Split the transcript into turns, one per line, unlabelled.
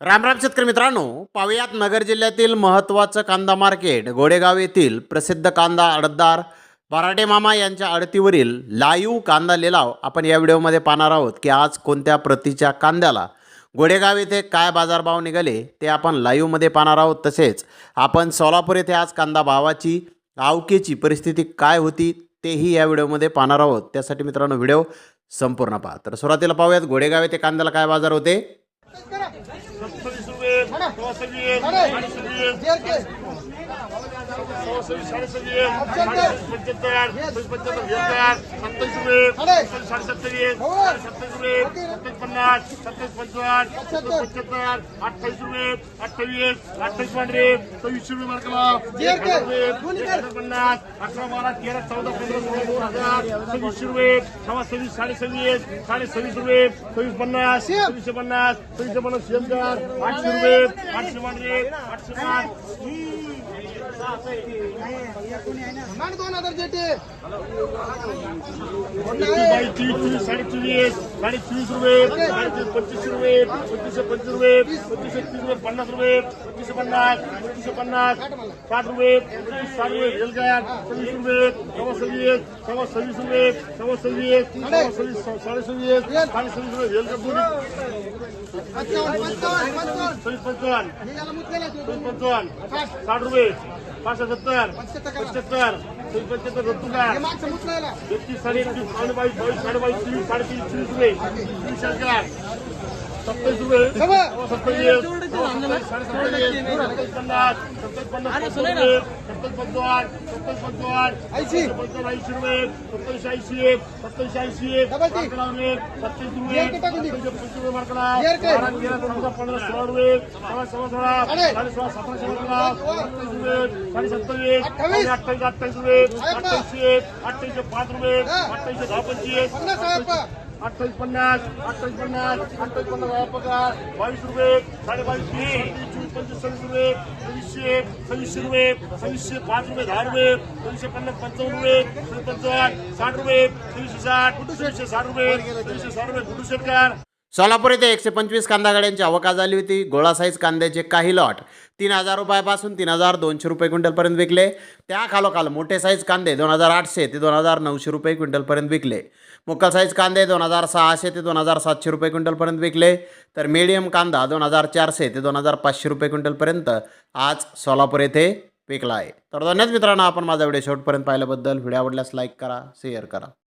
रामराम शेतकरी मित्रांनो पावयात नगर जिल्ह्यातील महत्त्वाचं कांदा मार्केट गोडेगाव येथील प्रसिद्ध कांदा अडतदार बराटे मामा यांच्या अडतीवरील लाईव कांदा लिलाव आपण या व्हिडिओमध्ये पाहणार आहोत की आज कोणत्या प्रतीच्या कांद्याला गोडेगाव येथे काय बाजारभाव निघाले ते आपण लाईव्हमध्ये पाहणार आहोत. तसेच आपण सोलापूर येथे आज कांदा भावाची आवकेची परिस्थिती काय होती तेही या व्हिडिओमध्ये पाहणार आहोत. त्यासाठी मित्रांनो व्हिडिओ संपूर्ण पहा. तर सुरुवातीला पाहूयात गोडेगाव येथे कांद्याला काय बाजार होते?
सत्तावीस रुपये सव्वीस अडीच सव्वीस सव्वीस साडेसव्वीस पंच्याहत्तर सव्वीस पंच्याहत्तर बेहत्तर सत्तावीस रुपये. साडे सत्तावीस सत्तावीस रुपये सत्तावीस पन्नास सत्तावीस पंचावन्न सत्तावीस पंच्याहत्तर अठ्ठावीस रुपये अठ्ठावीस अठ्ठावीस पांढरे सव्वीसशे रुपये मार्कला पन्नास अठरा बारा तेरा चौदा पंधरा सोळा दोन हजार सव्वीसशे रुपये सव्वा सव्वीस साडे सव्वीस साडे सव्वीस रुपये सव्वीस पन्नास सव्वीसशे पन्नास सव्वीसशे पन्नास शंभर आठशे रुपये आठशे पांढरे आठशे पाच
मान दोन हजार जेटे
चोवीस साडे चोवीस साडे चोवीस रुपये साडे चोवीस पंचवीसशे रुपये पंचवीसशे पंचवीस रुपये पंचवीसशे तीस रुपये पन्नास रुपये पंचवीसशे पन्नास पंचवीसशे पन्नास साठ रुपये पंचवीस साठ रुपये रेलगाड सव्वीस रुपये सव्वा सव्वीस सव्वा सव्वीस रुपये सव्वा सव्वीस सव्वा सव्वीस साडे सव्वीस साडे सव्वीस रुपये रेलगाड दोन्ही.
पंचावन्न पंचावन्न पंचावन्न.
साठ रुपये. पाचशे सत्तर पंच्याहत्तर पंच्याहत्तर
मुतलेला
एकतीस साडे एकतीस पावणे बावीस बावीस साडे बावीस तेवीस साडेतीस चोवीस रुपये. तीस हजार सत्तावीस रुपये सत्तावीस सत्तावीस पन्नास सत्तावीस पन्नास रुपये सत्तावीस पंचावन्न सत्तावीस पंचावन्न
ऐंशी.
पंचावन्न ऐंशी रुपये सत्तावीस ऐंशी सत्तावीस ऐंशी
डबल ती.
सत्तावीस रुपये सत्तावीस पंचवीस रुपये मार्कला बारा तेरा चौदा पंधरा सोळा रुपये सोळा सोळा सोळा साडे सोळा सतराशे सत्तावीस रुपये साडे सत्तावीस
अठ्ठावीस.
अठ्ठावीस अठ्ठावीस रुपये
अय्यप्पा.
एक अठ्ठावीसशे पाच रुपये अठ्ठावीसशे दहा पंचवीस अठ्ठावीस पन्नास अठ्ठावीस पन्नास अठ्ठावीस पन्नास हजार पगार. बावीस रुपये साडेबावीसशे चोवीस पंचवीस सव्वीस रुपये सव्वीसशे सव्वीसशे रुपये सव्वीसशे पाच रुपये दहा रुपये सव्वीसशे पन्नास पंचावन्न रुपये सव्वीस पंचावन्न साठ रुपये सव्वीसशे साठ सव्वीसशे साठ रुपये सव्वीसशे साठ रुपये गुडू शेतकार
सोलापूर येथे एकशे पंचवीस कांदा गाड्यांची अवका झाली होती. गोळा साईज कांद्याचे काही लॉट तीन हजार रुपयापासून तीन हजार दोनशे रुपये क्विंटलपर्यंत विकले. त्या खालोखाल मोठे साईज कांदे दोन हजार आठशे ते दोन हजार नऊशे रुपये क्विंटलपर्यंत विकले. मुक्कल साईज कांदे दोन हजार सहाशे ते दोन हजार सातशे रुपये क्विंटलपर्यंत विकले. तर मीडियम कांदा दोन हजार चारशे ते दोन हजार पाचशे रुपये क्विंटलपर्यंत आज सोलापूर येथे विकला आहे. तर धन्यवाद मित्रांनो आपण माझा व्हिडिओ शेवटपर्यंत पाहिल्याबद्दल. व्हिडिओ आवडल्यास लाईक करा शेअर करा.